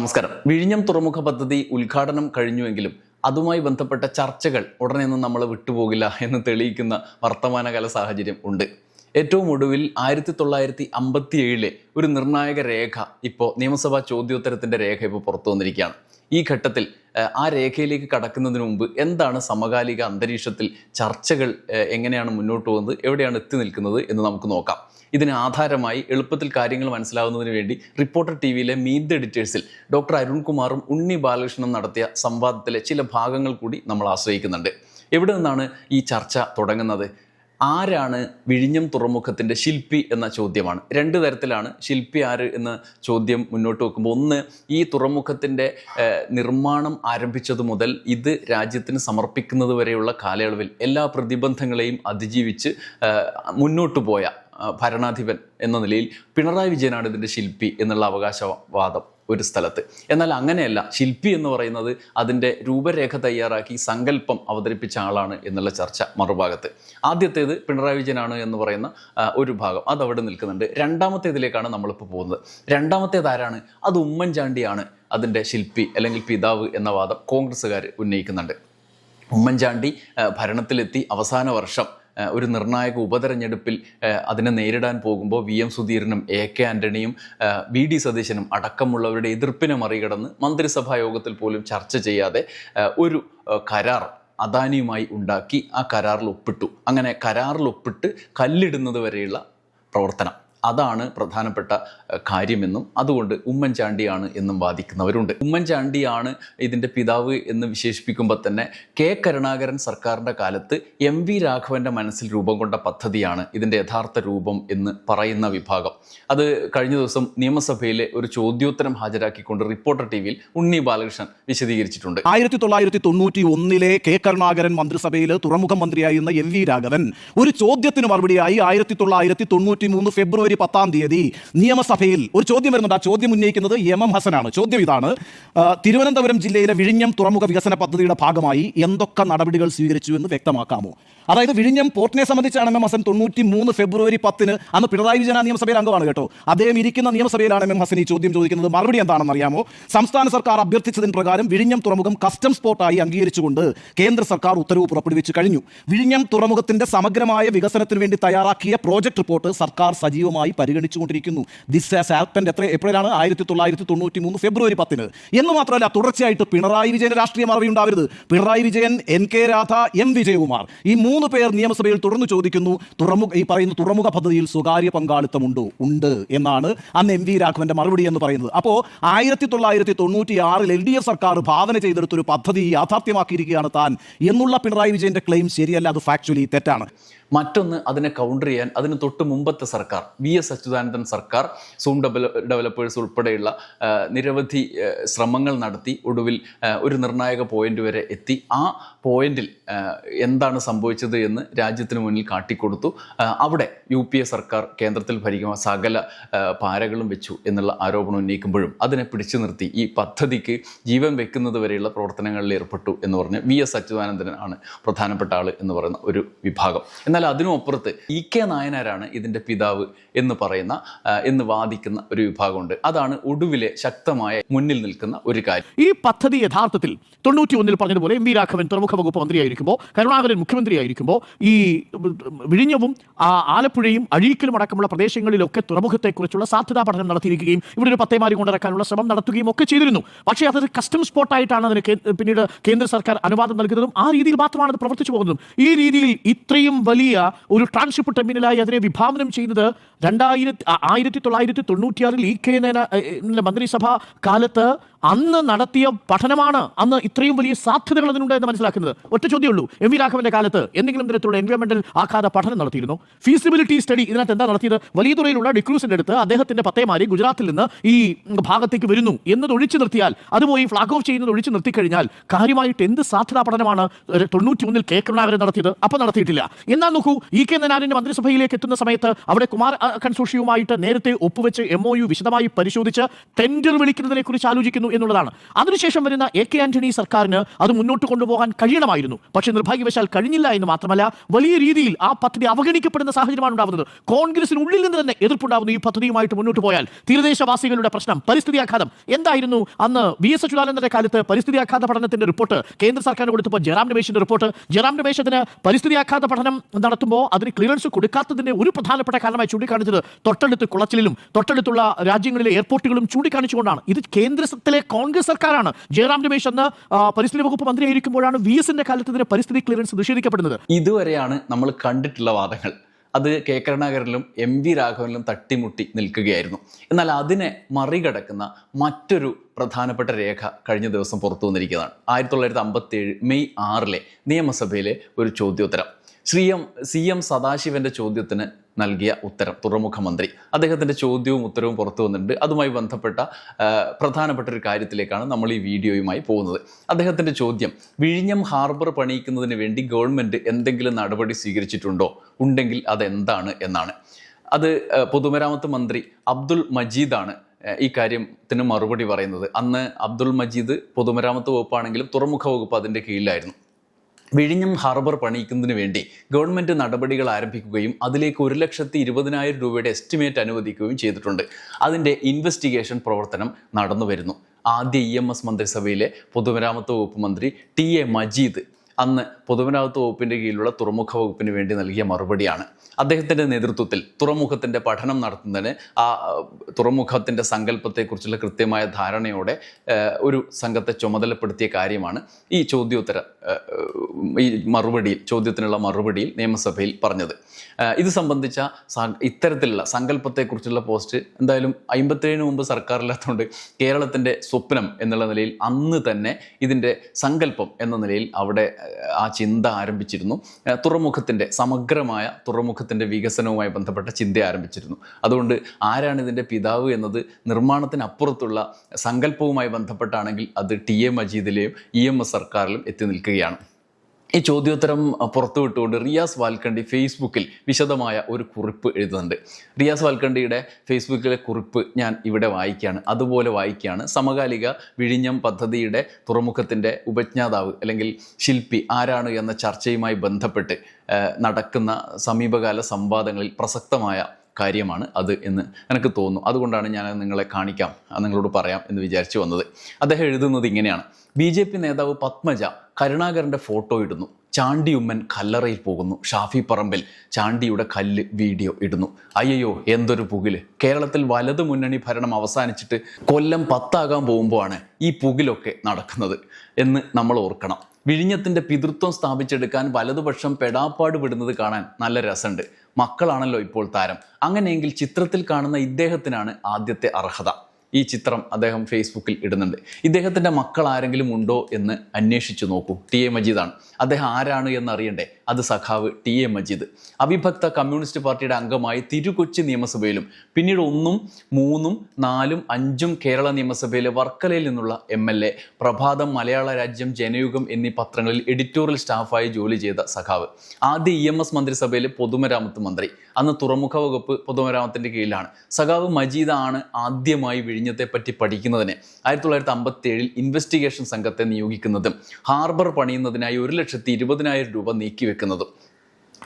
നമസ്കാരം. വിഴിഞ്ഞം തുറമുഖ പദ്ധതി ഉദ്ഘാടനം കഴിഞ്ഞുവെങ്കിലും അതുമായി ബന്ധപ്പെട്ട ചർച്ചകൾ ഉടനെയൊന്നും നമ്മൾ വിട്ടുപോകില്ല എന്ന് തെളിയിക്കുന്ന വർത്തമാനകാല സാഹചര്യം ഉണ്ട്. ഏറ്റവും ഒടുവിൽ ആയിരത്തി തൊള്ളായിരത്തി അമ്പത്തി ഏഴിലെ ഒരു നിർണായക രേഖ ഇപ്പോൾ നിയമസഭാ ചോദ്യോത്തരത്തിന്റെ രേഖ ഇപ്പോൾ പുറത്തു വന്നിരിക്കുകയാണ് ഈ ഘട്ടത്തിൽ ആ രേഖയിലേക്ക് കടക്കുന്നതിന് മുമ്പ് എന്താണ് സമകാലിക അന്തരീക്ഷത്തിൽ ചർച്ചകൾ എങ്ങനെയാണ് മുന്നോട്ട് പോകുന്നത് എവിടെയാണ് എത്തി നിൽക്കുന്നത് എന്ന് നമുക്ക് നോക്കാം. ഇതിന് ആധാരമായി എളുപ്പത്തിൽ കാര്യങ്ങൾ മനസ്സിലാവുന്നതിന് വേണ്ടി റിപ്പോർട്ടർ ടി വിയിലെ മീറ്റ് എഡിറ്റേഴ്സിൽ ഡോക്ടർ അരുൺകുമാറും ഉണ്ണി ബാലകൃഷ്ണനും നടത്തിയ സംവാദത്തിലെ ചില ഭാഗങ്ങൾ കൂടി നമ്മൾ ആശ്രയിക്കുന്നുണ്ട്. എവിടെ നിന്നാണ് ഈ ചർച്ച തുടങ്ങുന്നത്? ആരാണ് വിഴിഞ്ഞം തുറമുഖത്തിന്റെ ശില്പി എന്ന ചോദ്യമാണ്. രണ്ട് തരത്തിലാണ് ശില്പി ആര് എന്ന ചോദ്യം മുന്നോട്ട് വെക്കുമ്പോൾ ഒന്ന് ഈ തുറമുഖത്തിന്റെ നിർമ്മാണം ആരംഭിച്ചത് മുതൽ ഇത് രാജ്യത്തിന് സമർപ്പിക്കുന്നത് വരെയുള്ള കാലയളവിൽ എല്ലാ പ്രതിബന്ധങ്ങളെയും അതിജീവിച്ച് മുന്നോട്ട് പോയ ഭരണാധിപൻ എന്ന നിലയിൽ പിണറായി വിജയനാണ് ഇതിന്റെ ശില്പി എന്നുള്ള അവകാശവാദം. ഒരു സ്ഥലത്ത്. എന്നാൽ അങ്ങനെയല്ല ശില്പി എന്ന് പറയുന്നത് അതിന്റെ രൂപരേഖ തയ്യാറാക്കി സങ്കല്പം അവതരിപ്പിച്ച ആളാണ് എന്നുള്ള ചർച്ച മറുഭാഗത്ത്. ആദ്യത്തേത് പിണറായി വിജയനാണ് എന്ന് പറയുന്ന ഒരു ഭാഗം. അത് അവിടെ നിൽക്കുന്നുണ്ട്. രണ്ടാമത്തേതിലേക്കാണ് നമ്മളിപ്പോൾ പോകുന്നത്. രണ്ടാമത്തേത് ആരാണ്? അത് ഉമ്മൻചാണ്ടിയാണ് അതിന്റെ ശില്പി അല്ലെങ്കിൽ പിതാവ് എന്ന വാദം കോൺഗ്രസ്സുകാർ ഉന്നയിക്കുന്നുണ്ട്. ഉമ്മൻചാണ്ടി ഭരണത്തിലെത്തി അവസാന വർഷം ഒരു നിർണായക ഉപതെരഞ്ഞെടുപ്പിൽ അതിനെ നേരിടാൻ പോകുമ്പോൾ വി എം സുധീരനും എ കെ ആന്റണിയും വി ഡി സതീശനും അടക്കമുള്ളവരുടെ എതിർപ്പിനെ മറികടന്ന് മന്ത്രിസഭാ യോഗത്തിൽ പോലും ചർച്ച ചെയ്യാതെ ഒരു കരാർ അദാനിയുമായി ഉണ്ടാക്കി ആ കരാറിൽ ഒപ്പിട്ടു. അങ്ങനെ കരാറിൽ ഒപ്പിട്ട് കല്ലിടുന്നത് വരെയുള്ള പ്രവർത്തനം. അതാണ് പ്രധാനപ്പെട്ട കാര്യമെന്നും അതുകൊണ്ട് ഉമ്മൻചാണ്ടിയാണ് എന്നും വാദിക്കുന്നവരുണ്ട്. ഉമ്മൻചാണ്ടിയാണ് ഇതിന്റെ പിതാവ് എന്ന് വിശേഷിപ്പിക്കുമ്പോൾ തന്നെ കെ കരുണാകരൻ സർക്കാരിന്റെ കാലത്ത് എം വി രാഘവന്റെ മനസ്സിൽ രൂപം കൊണ്ട പദ്ധതിയാണ് ഇതിന്റെ യഥാർത്ഥ രൂപം എന്ന് പറയുന്ന വിഭാഗം. അത് കഴിഞ്ഞ ദിവസം നിയമസഭയിലെ ഒരു ചോദ്യോത്തരം ഹാജരാക്കിക്കൊണ്ട് റിപ്പോർട്ടർ ടി വിയിൽ ഉണ്ണി ബാലകൃഷ്ണൻ വിശദീകരിച്ചിട്ടുണ്ട്. ആയിരത്തി തൊള്ളായിരത്തി തൊണ്ണൂറ്റി ഒന്നിലെ കെ കരുണാകരൻ മന്ത്രിസഭയിൽ തുറമുഖ മന്ത്രിയായിരുന്ന എം വി രാഘവൻ ഒരു ചോദ്യത്തിന് മറുപടിയായി ആയിരത്തി തൊള്ളായിരത്തി തൊണ്ണൂറ്റി മൂന്ന് ഫെബ്രുവരി പത്താം തീയതി നിയമസഭയിൽ ഒരു ചോദ്യം വരുന്നുണ്ട്. ആ ചോദ്യം ഉന്നയിക്കുന്നത് എം എം ഹസനാണ്. ചോദ്യം ഇതാണ്. തിരുവനന്തപുരം ജില്ലയിലെ വിഴിഞ്ഞം തുറമുഖ വികസന പദ്ധതിയുടെ ഭാഗമായി എന്തൊക്കെ നടപടികൾ സ്വീകരിച്ചു എന്ന് വ്യക്തമാക്കാമോ? അതായത് വിഴിഞ്ഞം പോർട്ടിനെ സംബന്ധിച്ചാണ് എം എം ഹസൻ തൊണ്ണൂറ്റി മൂന്ന് ഫെബ്രുവരി പത്തിന് അന്ന് പിണറായി വിജയൻ നിയമസഭയിൽ അംഗമാണ് കേട്ടോ. അദ്ദേഹം ഇരിക്കുന്ന നിയമസഭയിലാണ് എം എം ഹസൻ ഈ ചോദ്യം ചോദിക്കുന്നത്. മറുപടി എന്താണെന്ന് അറിയാമോ? സംസ്ഥാന സർക്കാർ അഭ്യർത്ഥിച്ചതിന് പ്രകാരം വിഴിഞ്ഞം തുറമുഖം കസ്റ്റംസ് പോർട്ടായി അംഗീകരിച്ചുകൊണ്ട് കേന്ദ്ര സർക്കാർ ഉത്തരവ് പുറപ്പെടുവിച്ചു കഴിഞ്ഞു. വിഴിഞ്ഞം തുറമുഖത്തിന്റെ സമഗ്രമായ വികസനത്തിന് വേണ്ടി തയ്യാറാക്കിയ പ്രോജക്ട് റിപ്പോർട്ട് സർക്കാർ സജീവമായി പരിഗണിച്ചുകൊണ്ടിരിക്കുന്നു. ദിസ് ഹാസ് ഹാപ്പൻഡ് എത്ര എപ്പോഴാണ്? ആയിരത്തി തൊള്ളായിരത്തി തൊണ്ണൂറ്റി മൂന്ന് ഫെബ്രുവരി പത്തിന്. എന്ന് മാത്രമല്ല തുടർച്ചയായിട്ട് പിണറായി വിജയൻ രാഷ്ട്രീയ മറവി ഉണ്ടാവരുത്. Pinarayi Vijayan N K Radha M Vijayakumar. ഈ മൂന്ന് പേർ നിയമസഭയിൽ തുടർന്ന് ചോദിക്കുന്നു. തുറമുഖ ഈ പറയുന്ന തുറമുഖ പദ്ധതിയിൽ സ്വകാര്യ പങ്കാളിത്തമുണ്ടോ? ഉണ്ട് എന്നാണ് അന്ന് എം വി രാഘവന്റെ മറുപടി എന്ന് പറയുന്നത്. അപ്പോൾ ആയിരത്തി തൊള്ളായിരത്തി തൊണ്ണൂറ്റി ആറിൽ എൽ ഡി എഫ് സർക്കാർ ഭാവന ചെയ്തെടുത്തൊരു പദ്ധതി യാഥാർത്ഥ്യമാക്കിയിരിക്കുകയാണ് താൻ എന്നുള്ള പിണറായി വിജയന്റെ ക്ലെയിം ശരിയല്ല അത് ഫാക്ച്വലി തെറ്റാണ്. മറ്റൊന്ന് അതിനെ കൗണ്ടർ ചെയ്യാൻ അതിന് തൊട്ട് മുമ്പത്തെ സർക്കാർ വി. എസ് അച്യുതാനന്ദൻ സർക്കാർ സൂം ഡെവല ഡെവലപ്പേഴ്സ് ഉൾപ്പെടെയുള്ള നിരവധി ശ്രമങ്ങൾ നടത്തി ഒടുവിൽ ഒരു നിർണായക പോയിന്റ് വരെ എത്തി. ആ പോയിന്റിൽ എന്താണ് സംഭവിച്ചത് എന്ന് രാജ്യത്തിന് മുന്നിൽ കാട്ടിക്കൊടുത്തു. അവിടെ യു പി എ സർക്കാർ കേന്ദ്രത്തിൽ ഭരിക്കുന്ന സകല പാരകളും വെച്ചു എന്നുള്ള ആരോപണം ഉന്നയിക്കുമ്പോഴും അതിനെ പിടിച്ചു നിർത്തി. ഈ പദ്ധതിക്ക് ജീവൻ വെക്കുന്നത് വരെയുള്ള പ്രവർത്തനങ്ങളിൽ ഏർപ്പെട്ടു എന്ന് പറഞ്ഞ് വി എസ് അച്യുതാനന്ദൻ ആണ് പ്രധാനപ്പെട്ട ആൾ എന്ന് പറയുന്ന ഒരു വിഭാഗം. എന്നാൽ അതിനുമപ്പുറത്ത് ഇ കെ നായനാരാണ് ഇതിന്റെ പിതാവ് എന്ന് പറയുന്ന എന്ന് വാദിക്കുന്ന ഒരു വിഭാഗമുണ്ട്. അതാണ് ഒടുവിലെ ശക്തമായ മുന്നിൽ നിൽക്കുന്ന ഒരു കാര്യം. ഈ പദ്ധതി യഥാർത്ഥത്തിൽ തൊണ്ണൂറ്റി ഒന്നിൽ പറഞ്ഞതുപോലെ എം വി രാഘവൻ വകുപ്പ് മന്ത്രിയായിരിക്കുമ്പോൾ കരുണാകരൻ മുഖ്യമന്ത്രിയായിരിക്കുമ്പോൾ ഈ വിഴിഞ്ഞവും ആലപ്പുഴയും അഴീക്കലും അടക്കമുള്ള പ്രദേശങ്ങളിലൊക്കെ തുറമുഖത്തെക്കുറിച്ചുള്ള സാധ്യതാ പഠനം നടത്തിയിരിക്കുകയും ഇവിടെ ഒരു പത്തേമാരി കൊണ്ടിറക്കാനുള്ള ശ്രമം നടത്തുകയും ഒക്കെ ചെയ്തിരുന്നു. പക്ഷേ അതൊരു കസ്റ്റം സ്പോട്ടായിട്ടാണ് അതിന് പിന്നീട് കേന്ദ്ര സർക്കാർ അനുവാദം നൽകുന്നതും ആ രീതിയിൽ മാത്രമാണ് അത് പ്രവർത്തിച്ചു പോകുന്നതും. ഈ രീതിയിൽ ഇത്രയും വലിയ ഒരു ട്രാൻസ്ഷിപ്പ് ടെർമിനലായി അതിനെ വിഭാവനം ചെയ്യുന്നത് രണ്ടായിരത്തി ആയിരത്തി തൊള്ളായിരത്തി തൊണ്ണൂറ്റിയാറിൽ ഇ കെ നയന മന്ത്രിസഭാ കാലത്ത് അന്ന് നടത്തിയ പഠനമാണ് അന്ന് ഇത്രയും വലിയ സാധ്യതകൾ അതിനുണ്ട് എന്ന് മനസ്സിലാക്കുന്നത്. ഒറ്റ ചോദ്യമുള്ളൂ. എം വി രാഘവന്റെ കാലത്ത് എന്തെങ്കിലും തരത്തിലുള്ള എൻവയോൺമെന്റൽ ആഘാത പഠനം നടത്തിയിരുന്നു? ഫീസിബിലിറ്റി സ്റ്റഡി ഇതിനകത്ത് എന്താ നടത്തിയത്? വലിയ തുറയിലുള്ള ഡിക്രൂസിന്റെ അടുത്ത് അദ്ദേഹത്തിന്റെ പത്തേമാരി ഗുജറാത്തിൽ നിന്ന് ഈ ഭാഗത്തേക്ക് വരുന്നു എന്നത് ഒഴിച്ചു നിർത്തിയാൽ അതുപോയി ഫ്ലാഗ് ഓഫ് ചെയ്യുന്നത് ഒഴിച്ചു നിർത്തിക്കഴിഞ്ഞാൽ കാര്യമായിട്ട് എന്ത് സാധ്യതാ പഠനമാണ് തൊണ്ണൂറ്റി ഒന്നിൽ കെ. കരുണാകരൻ നടത്തിയത്? അപ്പൊ നടത്തിയിട്ടില്ല. എന്നാൽ നോക്കൂ ഇ. കെ. നാരായണന്റെ മന്ത്രിസഭയിലേക്ക് എത്തുന്ന സമയത്ത് അവിടെ കുമാർ കൺസൂഷിയുമായിട്ട് നേരത്തെ ഒപ്പുവെച്ച് എം ഒ യു വിശദമായി പരിശോധിച്ച് ടെൻഡർ വിളിക്കുന്നതിനെ കുറിച്ച് ആലോചിക്കുന്നു. എന്നുള്ളതാണ്. അതിനുശേഷം വരുന്ന എ കെ ആന്റണി സർക്കാരിന് അത് മുന്നോട്ട് കൊണ്ടുപോകാൻ കഴിയണമായിരുന്നു. പക്ഷേ നിർഭാഗ്യവശാൽ കഴിഞ്ഞില്ല എന്ന് മാത്രമല്ല വലിയ രീതിയിൽ ആ പദ്ധതി അവഗണിക്കപ്പെടുന്ന സാഹചര്യമാണ് ഉണ്ടാകുന്നത്. കോൺഗ്രസിനുള്ളിൽ നിന്ന് തന്നെ എതിർപ്പുണ്ടാകുന്നു ഈ പദ്ധതിയുമായിട്ട് മുന്നോട്ട് പോയാൽ. തീരദേശവാസികളുടെ പ്രശ്നം പരിസ്ഥിതി ആഘാതം എന്തായിരുന്നു? അന്ന് വി എസ് അച്യുതാനന്ദന്റെ കാലത്ത് പരിസ്ഥിതി ആഘാത പഠനത്തിന്റെ റിപ്പോർട്ട് കേന്ദ്ര സർക്കാരിന് കൊടുത്തപ്പോൾ ജയറാം രമേശിന്റെ റിപ്പോർട്ട്. ജയറാം രമേശ് അതിന് പരിസ്ഥിതി ആഘാത പഠനം നടത്തുമ്പോൾ അതിന് ക്ലിയറൻസ് കൊടുക്കാത്തതിന്റെ ഒരു പ്രധാനപ്പെട്ട കാരണമായി ചൂണ്ടിക്കാണിച്ചത് തൊട്ടടുത്ത് കുളച്ചിലും തൊട്ടടുത്തുള്ള രാജ്യങ്ങളിലെ എയർപോർട്ടുകളും ചൂണ്ടിക്കാണിച്ചുകൊണ്ടാണ്. ഇത് കേന്ദ്രത്തിലെ കോൺഗ്രസ് സർക്കാരാണ്. ജയറാം രമേശ് എന്ന പരിസ്ഥിതി വകുപ്പ് മന്ത്രിയായിരിക്കുമ്പോഴാണ് വി എസിന്റെ കാലത്ത് ഇതിന് പരിസ്ഥിതി ക്ലിയറൻസ് നിഷേധിക്കപ്പെടുന്നത്. ഇതുവരെയാണ് നമ്മൾ കണ്ടിട്ടുള്ള വാദങ്ങൾ. അത് കെ. കരുണാകരനിലും എം. വി. രാഘവനിലും തട്ടിമുട്ടി നിൽക്കുകയായിരുന്നു. എന്നാൽ അതിനെ മറികടക്കുന്ന മറ്റൊരു പ്രധാനപ്പെട്ട രേഖ കഴിഞ്ഞ ദിവസം പുറത്തു വന്നിരിക്കുന്നതാണ്. ആയിരത്തി തൊള്ളായിരത്തി അമ്പത്തി ഏഴ് മെയ് ആറിലെ നിയമസഭയിലെ ഒരു ചോദ്യോത്തരം. ശ്രീ എം സി എം സദാശിവന്റെ ചോദ്യത്തിന് നൽകിയ ഉത്തരം തുറമുഖ മന്ത്രി അദ്ദേഹത്തിന്റെ ചോദ്യവും ഉത്തരവും പുറത്തു വന്നിട്ടുണ്ട്. അതുമായി ബന്ധപ്പെട്ട പ്രധാനപ്പെട്ട ഒരു കാര്യത്തിലേക്കാണ് നമ്മൾ ഈ വീഡിയോയുമായി പോകുന്നത്. അദ്ദേഹത്തിന്റെ ചോദ്യം വിഴിഞ്ഞം ഹാർബർ പണിയിക്കുന്നതിന് വേണ്ടി ഗവൺമെന്റ് എന്തെങ്കിലും നടപടി സ്വീകരിച്ചിട്ടുണ്ടോ? ഉണ്ടെങ്കിൽ അതെന്താണ് എന്നാണ്. അത് പൊതുമരാമത്ത് മന്ത്രി അബ്ദുൾ മജീദാണ് ഈ കാര്യത്തിന് മറുപടി പറയുന്നത്. അന്ന് അബ്ദുൾ മജീദ് പൊതുമരാമത്ത് വകുപ്പാണെങ്കിലും തുറമുഖ വകുപ്പ് അതിന്റെ കീഴിലായിരുന്നു. വിഴിഞ്ഞം ഹാർബർ പണിയിക്കുന്നതിന് വേണ്ടി ഗവൺമെന്റ് നടപടികൾ ആരംഭിക്കുകയും അതിലേക്ക് ഒരു ലക്ഷത്തി ഇരുപതിനായിരം രൂപയുടെ എസ്റ്റിമേറ്റ് അനുവദിക്കുകയും ചെയ്തിട്ടുണ്ട്. അതിന്റെ ഇൻവെസ്റ്റിഗേഷൻ പ്രവർത്തനം നടന്നു വരുന്നു ആദ്യ ഇ എം എസ് മന്ത്രിസഭയിലെ പൊതുമരാമത്ത് വകുപ്പ് മന്ത്രി ടി എ മജീദ് അന്ന് പൊതുമരാമത്ത് വകുപ്പിന്റെ കീഴിലുള്ള തുറമുഖ വകുപ്പിന് വേണ്ടി നൽകിയ മറുപടിയാണ്. അദ്ദേഹത്തിന്റെ നേതൃത്വത്തിൽ തുറമുഖത്തിന്റെ പഠനം നടത്തുന്നതിന് ആ തുറമുഖത്തിന്റെ സങ്കല്പത്തെക്കുറിച്ചുള്ള കൃത്യമായ ധാരണയോടെ ഒരു സംഘത്തെ ചുമതലപ്പെടുത്തിയ കാര്യമാണ് ഈ ചോദ്യോത്തര ഈ മറുപടിയിൽ ചോദ്യത്തിനുള്ള മറുപടിയിൽ നിയമസഭയിൽ പറഞ്ഞത്. ഇത് സംബന്ധിച്ച ഇത്തരത്തിലുള്ള സങ്കല്പത്തെക്കുറിച്ചുള്ള പോസ്റ്റ് എന്തായാലും അമ്പത്തേഴിന് മുമ്പ് സർക്കാരില്ലാത്തതുകൊണ്ട് കേരളത്തിന്റെ സ്വപ്നം എന്നുള്ള നിലയിൽ അന്ന് തന്നെ ഇതിന്റെ സങ്കല്പം എന്ന നിലയിൽ അവിടെ ആ ചിന്ത ആരംഭിച്ചിരുന്നു. തുറമുഖത്തിന്റെ സമഗ്രമായ തുറമുഖത്തിന്റെ വികസനവുമായി ബന്ധപ്പെട്ട ചിന്ത ആരംഭിച്ചിരുന്നു. അതുകൊണ്ട് ആരാണ് ഇതിന്റെ പിതാവ് എന്നത് നിർമ്മാണത്തിനപ്പുറത്തുള്ള സങ്കല്പവുമായി ബന്ധപ്പെട്ടാണെങ്കിൽ അത് ടി എ മജീദിലെയും ഇ എം എസ് സർക്കാരിലും എത്തി നിൽക്കുകയാണ്. ഈ ചോദ്യോത്തരം പുറത്തുവിട്ടുകൊണ്ട് റിയാസ് വാൽക്കണ്ടി ഫേസ്ബുക്കിൽ വിശദമായ ഒരു കുറിപ്പ് എഴുതുന്നുണ്ട്. റിയാസ് വാൽക്കണ്ടിയുടെ ഫേസ്ബുക്കിലെ കുറിപ്പ് ഞാൻ ഇവിടെ വായിക്കുകയാണ്. അതുപോലെ വായിക്കുകയാണ്. സമകാലിക വിഴിഞ്ഞം പദ്ധതിയുടെ തുറമുഖത്തിന്റെ ഉപജ്ഞാതാവ് അല്ലെങ്കിൽ ശില്പി ആരാണ് എന്ന ചർച്ചയുമായി ബന്ധപ്പെട്ട് നടക്കുന്ന സമീപകാല സംവാദങ്ങളിൽ പ്രസക്തമായ കാര്യമാണ് അത് എന്ന് എനിക്ക് തോന്നുന്നു. അതുകൊണ്ടാണ് ഞാൻ നിങ്ങളെ കാണിക്കാം നിങ്ങളോട് പറയാം എന്ന് വിചാരിച്ചു വന്നത്. അദ്ദേഹം എഴുതുന്നത് ഇങ്ങനെയാണ്. ബി ജെ പി നേതാവ് പത്മജ കരുണാകരന്റെ ഫോട്ടോ ഇടുന്നു. ചാണ്ടിയുമ്മൻ കല്ലറയിൽ പോകുന്നു. ഷാഫി പറമ്പിൽ ചാണ്ടിയുടെ കല്ല് വീഡിയോ ഇടുന്നു. അയ്യോ എന്തൊരു പുകിൽ. കേരളത്തിൽ വലതു മുന്നണി ഭരണം അവസാനിച്ചിട്ട് കൊല്ലം പത്താകാൻ പോകുമ്പോഴാണ് ഈ പുകിലൊക്കെ നടക്കുന്നത് എന്ന് നമ്മൾ ഓർക്കണം. വിഴിഞ്ഞത്തിന്റെ പിതൃത്വം സ്ഥാപിച്ചെടുക്കാൻ വലതുപക്ഷം പെടാപ്പാട് വിടുന്നത് കാണാൻ നല്ല രസമുണ്ട്. മക്കളാണല്ലോ ഇപ്പോൾ താരം. അങ്ങനെയെങ്കിൽ ചിത്രത്തിൽ കാണുന്ന ഇദ്ദേഹത്തിനാണ് ആദ്യത്തെ അർഹത. ഈ ചിത്രം അദ്ദേഹം ഫേസ്ബുക്കിൽ ഇടുന്നുണ്ട്. ഇദ്ദേഹത്തിന്റെ മക്കൾ ആരെങ്കിലും ഉണ്ടോ എന്ന് അന്വേഷിച്ചു നോക്കൂ. ടി എ മജീദാണ്. അദ്ദേഹം ആരാണ് എന്ന് അറിയണ്ടേ അത് സഖാവ് ടി എ മജീദ്. അവിഭക്ത കമ്മ്യൂണിസ്റ്റ് പാർട്ടിയുടെ അംഗമായി തിരുകൊച്ചി നിയമസഭയിലും പിന്നീട് ഒന്നും മൂന്നും നാലും അഞ്ചും കേരള നിയമസഭയിലെ വർക്കലയിൽ നിന്നുള്ള എം എൽ എ പ്രഭാതം മലയാള രാജ്യം ജനയുഗം എന്നീ പത്രങ്ങളിൽ എഡിറ്റോറിയൽ സ്റ്റാഫായി ജോലി ചെയ്ത സഖാവ്. ആദ്യ ഇ എം എസ് മന്ത്രിസഭയിലെ പൊതുമരാമത്ത് മന്ത്രി. അന്ന് തുറമുഖ വകുപ്പ് പൊതുമരാമത്തിന്റെ കീഴിലാണ്. സഖാവ് മജീദ് ആണ് ആദ്യമായി വിഴിഞ്ഞത്തെ പറ്റി പഠിക്കുന്നതിന് ആയിരത്തി തൊള്ളായിരത്തി അമ്പത്തി ഏഴിൽ ഇൻവെസ്റ്റിഗേഷൻ സംഘത്തെ നിയോഗിക്കുന്നതും. ഹാർബർ പണിയുന്നതിനായി ഒരു ലക്ഷത്തി ഇരുപതിനായിരം രൂപ നീക്കിവെക്കുന്നതും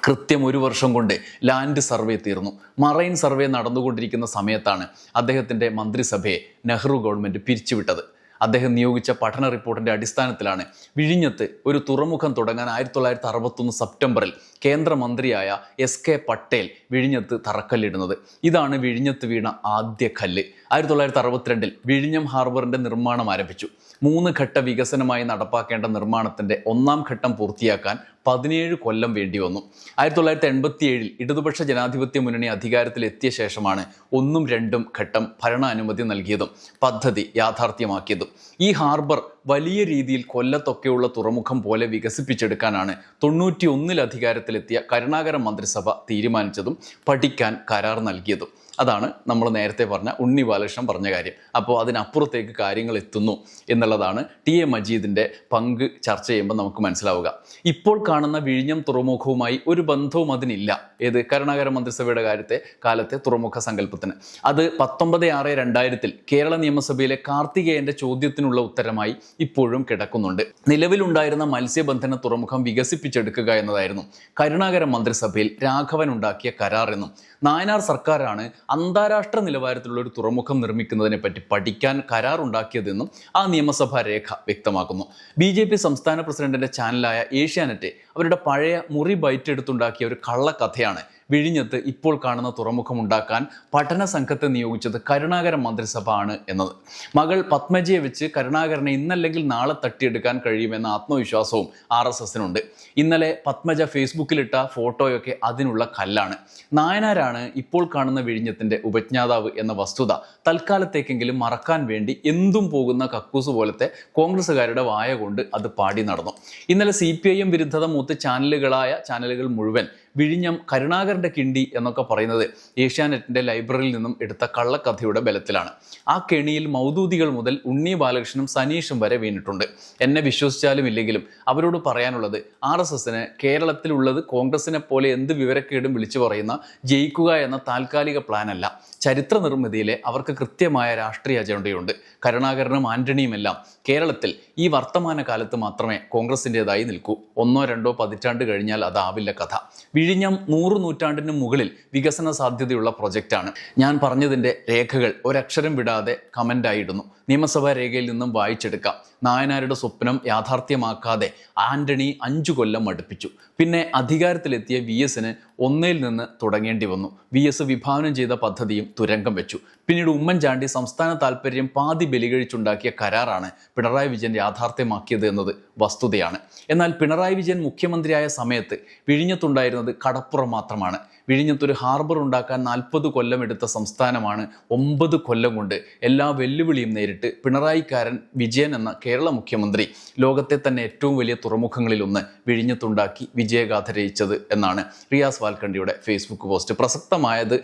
കൃത്യം ഒരു വർഷം കൊണ്ട് ലാൻഡ് സർവേ തീർന്നു. മറൈൻ സർവേ നടന്നുകൊണ്ടിരിക്കുന്ന സമയത്താണ് അദ്ദേഹത്തിന്റെ മന്ത്രിസഭയെ നെഹ്റു ഗവൺമെന്റ് പിരിച്ചുവിട്ടത്. അദ്ദേഹം നിയോഗിച്ച പഠന റിപ്പോർട്ടിന്റെ അടിസ്ഥാനത്തിലാണ് വിഴിഞ്ഞത്ത് ഒരു തുറമുഖം തുടങ്ങാൻ ആയിരത്തി തൊള്ളായിരത്തി അറുപത്തൊന്ന് സെപ്റ്റംബറിൽ കേന്ദ്രമന്ത്രിയായ എസ് കെ പട്ടേൽ വിഴിഞ്ഞത്ത് തറക്കല്ലിടുന്നത്. ഇതാണ് വിഴിഞ്ഞത്ത് വീണ ആദ്യ കല്ല്. ആയിരത്തി തൊള്ളായിരത്തി അറുപത്തിരണ്ടിൽ വിഴിഞ്ഞം ഹാർബറിന്റെ നിർമ്മാണം ആരംഭിച്ചു. മൂന്ന് ഘട്ട വികസനമായി നടപ്പാക്കേണ്ട നിർമ്മാണത്തിന്റെ ഒന്നാം ഘട്ടം പൂർത്തിയാക്കാൻ പതിനേഴ് കൊല്ലം വേണ്ടി വന്നു. ആയിരത്തി തൊള്ളായിരത്തി എൺപത്തി ഏഴിൽ ഇടതുപക്ഷ ജനാധിപത്യ മുന്നണി അധികാരത്തിലെത്തിയ ശേഷമാണ് ഒന്നും രണ്ടും ഘട്ടം ഭരണാനുമതി നൽകിയതും പദ്ധതി യാഥാർത്ഥ്യമാക്കിയതും. ഈ ഹാർബർ വലിയ രീതിയിൽ കൊല്ലത്തൊക്കെയുള്ള തുറമുഖം പോലെ വികസിപ്പിച്ചെടുക്കാനാണ് തൊണ്ണൂറ്റി ഒന്നിൽ അധികാരത്തിലെത്തിയ കരുണാകര മന്ത്രിസഭ തീരുമാനിച്ചതും പഠിക്കാൻ കരാർ നൽകിയതും. അതാണ് നമ്മൾ നേരത്തെ പറഞ്ഞ ഉണ്ണി ബാലകൃഷ്ണൻ പറഞ്ഞ കാര്യം. അപ്പോൾ അതിനപ്പുറത്തേക്ക് കാര്യങ്ങൾ എത്തുന്നു എന്നുള്ളതാണ് ടി എ മജീദിന്റെ പങ്ക് ചർച്ച ചെയ്യുമ്പോൾ നമുക്ക് മനസ്സിലാവുക. ഇപ്പോൾ കാണുന്ന വിഴിഞ്ഞം തുറമുഖവുമായി ഒരു ബന്ധവും അതിനില്ല. ഏത്? കരുണാകര മന്ത്രിസഭയുടെ കാര്യത്തെ കാലത്തെ തുറമുഖ സങ്കല്പത്തിന്. അത് പത്തൊമ്പത് ആറ് രണ്ടായിരത്തിൽ കേരള നിയമസഭയിലെ കാർത്തികേയന്റെ ചോദ്യത്തിനുള്ള ഉത്തരമായി ഇപ്പോഴും കിടക്കുന്നുണ്ട്. നിലവിലുണ്ടായിരുന്ന മത്സ്യബന്ധന തുറമുഖം വികസിപ്പിച്ചെടുക്കുക എന്നതായിരുന്നു കരുണാകര മന്ത്രിസഭയിൽ രാഘവൻ ഉണ്ടാക്കിയ കരാർ എന്നും. നായനാർ സർക്കാരാണ് അന്താരാഷ്ട്ര നിലവാരത്തിലുള്ള ഒരു തുറമുഖം നിർമ്മിക്കുന്നതിനെ പറ്റി പഠിക്കാൻ കരാറുണ്ടാക്കിയതെന്നും ആ നിയമസഭാ രേഖ വ്യക്തമാക്കുന്നു. ബി ജെ പി സംസ്ഥാന പ്രസിഡന്റിന്റെ ചാനലായ ഏഷ്യാനെറ്റ് അവരുടെ പഴയ മുറി ബൈറ്റ് എടുത്തുണ്ടാക്കിയ ഒരു കള്ളക്കഥയാണ് വിഴിഞ്ഞത്ത് ഇപ്പോൾ കാണുന്ന തുറമുഖം ഉണ്ടാക്കാൻ പഠന സംഘത്തെ നിയോഗിച്ചത് കരുണാകരൻ മന്ത്രിസഭ ആണ് എന്നത്. മകൾ പത്മജിയെ വെച്ച് കരുണാകരനെ ഇന്നല്ലെങ്കിൽ നാളെ തട്ടിയെടുക്കാൻ കഴിയുമെന്ന ആത്മവിശ്വാസവും ആർ എസ് എസിനുണ്ട്. ഇന്നലെ പത്മജ ഫേസ്ബുക്കിലിട്ട ഫോട്ടോയൊക്കെ അതിനുള്ള കല്ലാണ്. നായനാരാണ് ഇപ്പോൾ കാണുന്ന വിഴിഞ്ഞത്തിന്റെ ഉപജ്ഞാതാവ് എന്ന വസ്തുത? തൽക്കാലത്തേക്കെങ്കിലും മറക്കാൻ വേണ്ടി എന്തും പോകുന്ന കക്കൂസ് പോലത്തെ കോൺഗ്രസ്സുകാരുടെ വായ കൊണ്ട് അത് പാടി നടന്നു. ഇന്നലെ സി പി ഐ എം വിരുദ്ധത മൂത്ത് ചാനലുകളായ ചാനലുകൾ മുഴുവൻ വിഴിഞ്ഞം കരുണാകരന്റെ കിണ്ടി എന്നൊക്കെ പറയുന്നത് ഏഷ്യാനെറ്റിന്റെ ലൈബ്രറിയിൽ നിന്നും എടുത്ത കള്ളക്കഥയുടെ ബലത്തിലാണ്. ആ കെണിയിൽ മൗദൂദികൾ മുതൽ ഉണ്ണി ബാലകൃഷ്ണനും സനീഷും വരെ വീണിട്ടുണ്ട്. എന്നെ വിശ്വസിച്ചാലും ഇല്ലെങ്കിലും അവരോട് പറയാനുള്ളത് ആർ എസ് എസിന് കേരളത്തിലുള്ളത് കോൺഗ്രസിനെ പോലെ എന്ത് വിവരക്കേടും വിളിച്ചു പറയുന്ന ജയിക്കുക എന്ന താൽക്കാലിക പ്ലാനല്ല ചരിത്ര നിർമ്മിതിയിലെ അവർക്ക് കൃത്യമായ രാഷ്ട്രീയ അജണ്ടയുണ്ട്. കരുണാകരനും ആന്റണിയുമെല്ലാം കേരളത്തിൽ ഈ വർത്തമാന കാലത്ത് മാത്രമേ കോൺഗ്രസിന്റെതായി നിൽക്കൂ. ഒന്നോ രണ്ടോ പതിറ്റാണ്ട് കഴിഞ്ഞാൽ അതാവില്ല കഥ. വിഴിഞ്ഞം നൂറ് നൂറ്റാണ്ടിന് മുകളിൽ വികസന സാധ്യതയുള്ള പ്രൊജക്റ്റാണ്. ഞാൻ പറഞ്ഞതിന്റെ രേഖകൾ ഒരക്ഷരം വിടാതെ കമന്റായിടുന്നു നിയമസഭാ രേഖയിൽ നിന്നും വായിച്ചെടുക്കാം. നായനാരുടെ സ്വപ്നം യാഥാർത്ഥ്യമാക്കാതെ ആന്റണി അഞ്ചു കൊല്ലം അടുപ്പിച്ചു പിന്നെ അധികാരത്തിലെത്തിയ വി എസിന് ഒന്നിൽ നിന്ന് തുടങ്ങേണ്ടി വന്നു. വി എസ് വിഭാവനം ചെയ്ത പദ്ധതിയും തുരങ്കം വെച്ചു. പിന്നീട് ഉമ്മൻചാണ്ടി സംസ്ഥാന താല്പര്യം പാതി ബലികഴിച്ചുണ്ടാക്കിയ കരാറാണ് പിണറായി വിജയൻ യാഥാർത്ഥ്യമാക്കിയത് എന്നത് വസ്തുതയാണ്. എന്നാൽ പിണറായി വിജയൻ മുഖ്യമന്ത്രിയായ സമയത്ത് വിഴിഞ്ഞത്തുണ്ടായിരുന്നത് കടപ്പുറം മാത്രമാണ്. വിഴിഞ്ഞത്തൊരു ഹാർബർ ഉണ്ടാക്കാൻ നാൽപ്പത് കൊല്ലം എടുത്ത സംസ്ഥാനമാണ് ഒമ്പത് കൊല്ലം കൊണ്ട്. എല്ലാ വെല്ലുവിളിയും നേരിട്ട് പിണറായിക്കാരൻ വിജയൻ എന്ന കേരള മുഖ്യമന്ത്രി ലോകത്തെ തന്നെ ഏറ്റവും വലിയ തുറമുഖങ്ങളിലൊന്ന് വിഴിഞ്ഞത്തുണ്ടാക്കി വിജയഗാഥ രചിച്ചത് എന്നാണ് റിയാസ് വാൽക്കണ്ടിയുടെ ഫേസ്ബുക്ക് പോസ്റ്റ് പ്രസക്തമായത്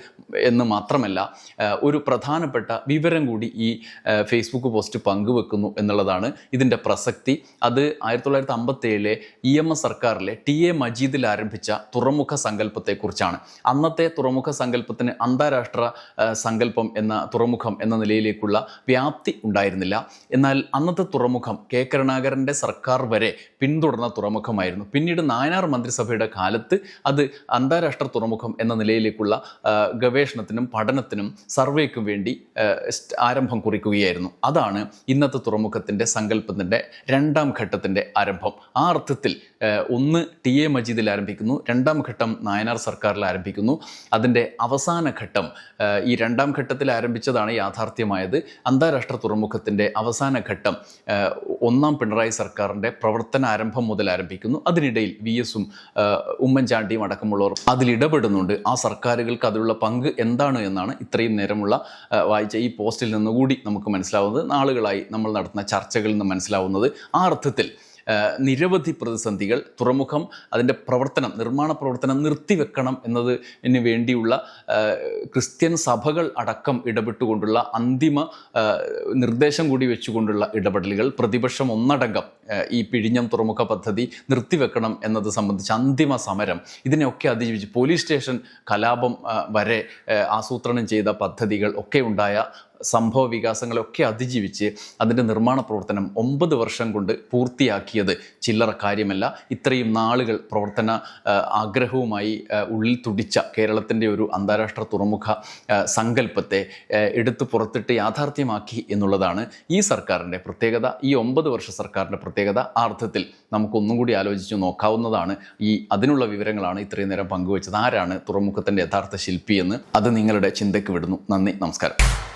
എന്ന് മാത്രമല്ല ഒരു പ്രധാനപ്പെട്ട വിവരം കൂടി ഈ ഫേസ്ബുക്ക് പോസ്റ്റ് പങ്കുവെക്കുന്നു എന്നുള്ളതാണ് ഇതിന്റെ പ്രസക്തി. അത് ആയിരത്തി തൊള്ളായിരത്തി അമ്പത്തി ഏഴിലെ ഇ എം എസ് സർക്കാരിലെ ടി എ മജീദിൽ ആരംഭിച്ച തുറമുഖ സങ്കല്പത്തെക്കുറിച്ചാണ്. അന്നത്തെ തുറമുഖ സങ്കല്പത്തിന് അന്താരാഷ്ട്ര സങ്കല്പം എന്ന തുറമുഖം എന്ന നിലയിലേക്കുള്ള വ്യാപ്തി ഉണ്ടായിരുന്നില്ല. എന്നാൽ അന്നത്തെ തുറമുഖം കെ. കരുണാകരന്റെ സർക്കാർ വരെ പിന്തുടർന്ന തുറമുഖമായിരുന്നു. പിന്നീട് നായനാർ മന്ത്രിസഭയുടെ കാലത്ത് അത് അന്താരാഷ്ട്ര തുറമുഖം എന്ന നിലയിലേക്കുള്ള ഗവേഷണത്തിനും പഠനത്തിനും സർവേക്കും വേണ്ടി ആരംഭം കുറിക്കുകയായിരുന്നു. അതാണ് ഇന്നത്തെ തുറമുഖത്തിന്റെ സങ്കല്പത്തിന്റെ രണ്ടാം ഘട്ടത്തിന്റെ ആരംഭം. ആ അർത്ഥത്തിൽ ഒന്ന് ടി. എ. മജീദിൽ ആരംഭിക്കുന്നു. രണ്ടാം ഘട്ടം നായനാർ സർക്കാരിൽ ആരംഭിക്കുന്നു. അതിന്റെ അവസാന ഘട്ടം ഈ രണ്ടാം ഘട്ടത്തിൽ ആരംഭിച്ചതാണ് യാഥാർത്ഥ്യമായത്. അന്താരാഷ്ട്ര തുറമുഖത്തിന്റെ അവസാന ഘട്ടം ഒന്നാം പിണറായി സർക്കാരിന്റെ പ്രവർത്തന ആരംഭം മുതൽ ആരംഭിക്കുന്നു. അതിനിടയിൽ വി എസും ഉമ്മൻചാണ്ടിയും അടക്കമുള്ളവർ അതിലിടപെടുന്നുണ്ട്. ആ സർക്കാരുകൾക്ക് അതിലുള്ള പങ്ക് എന്താണ് എന്നാണ് ഇത്രയും നേരമുള്ള വായിച്ച ഈ പോസ്റ്റിൽ നിന്നുകൂടി നമുക്ക് മനസ്സിലാവുന്നത്. നാളുകളായി നമ്മൾ നടത്തുന്ന ചർച്ചകളിൽ നിന്ന് മനസ്സിലാവുന്നത്. ആ അർത്ഥത്തിൽ നിരവധി പ്രതിസന്ധികൾ തുറമുഖം അതിന്റെ പ്രവർത്തനം നിർമ്മാണ പ്രവർത്തനം നിർത്തിവെക്കണം എന്നതിന് വേണ്ടിയുള്ള ക്രിസ്ത്യൻ സഭകൾ അടക്കം ഇടപെട്ടുകൊണ്ടുള്ള അന്തിമ നിർദ്ദേശം കൂടി വെച്ചുകൊണ്ടുള്ള ഇടപെടലുകൾ പ്രതിപക്ഷം ഒന്നടങ്കം ഈ പിഴിഞ്ഞം തുറമുഖ പദ്ധതി നിർത്തിവെക്കണം എന്നത് സംബന്ധിച്ച് അന്തിമ സമരം ഇതിനെയൊക്കെ അതിജീവിച്ച് പോലീസ് സ്റ്റേഷൻ കലാപം വരെ ആസൂത്രണം ചെയ്ത പദ്ധതികൾ ഒക്കെ ഉണ്ടായ സംഭവ വികാസങ്ങളൊക്കെ അതിജീവിച്ച് അതിന്റെ നിർമ്മാണ പ്രവർത്തനം ഒമ്പത് വർഷം കൊണ്ട് പൂർത്തിയാക്കിയത് ചില്ലറ കാര്യമല്ല. ഇത്രയും നാളുകൾ പ്രവർത്തന ആഗ്രഹവുമായി ഉള്ളിൽ തുടിച്ച കേരളത്തിന്റെ ഒരു അന്താരാഷ്ട്ര തുറമുഖ സങ്കല്പത്തെ എടുത്തു പുറത്തിട്ട് യാഥാർത്ഥ്യമാക്കി എന്നുള്ളതാണ് ഈ സർക്കാരിന്റെ പ്രത്യേകത. ഈ ഒമ്പത് വർഷ സർക്കാരിന്റെ പ്രത്യേകത ആ അർത്ഥത്തിൽ നമുക്കൊന്നും കൂടി ആലോചിച്ച് നോക്കാവുന്നതാണ്. ഈ അതിനുള്ള വിവരങ്ങളാണ് ഇത്രയും നേരം പങ്കുവച്ചത്. ആരാണ് തുറമുഖത്തിന്റെ യഥാർത്ഥ ശില്പി എന്ന് അത് നിങ്ങളുടെ ചിന്തയ്ക്ക് വിടുന്നു. നന്ദി നമസ്കാരം.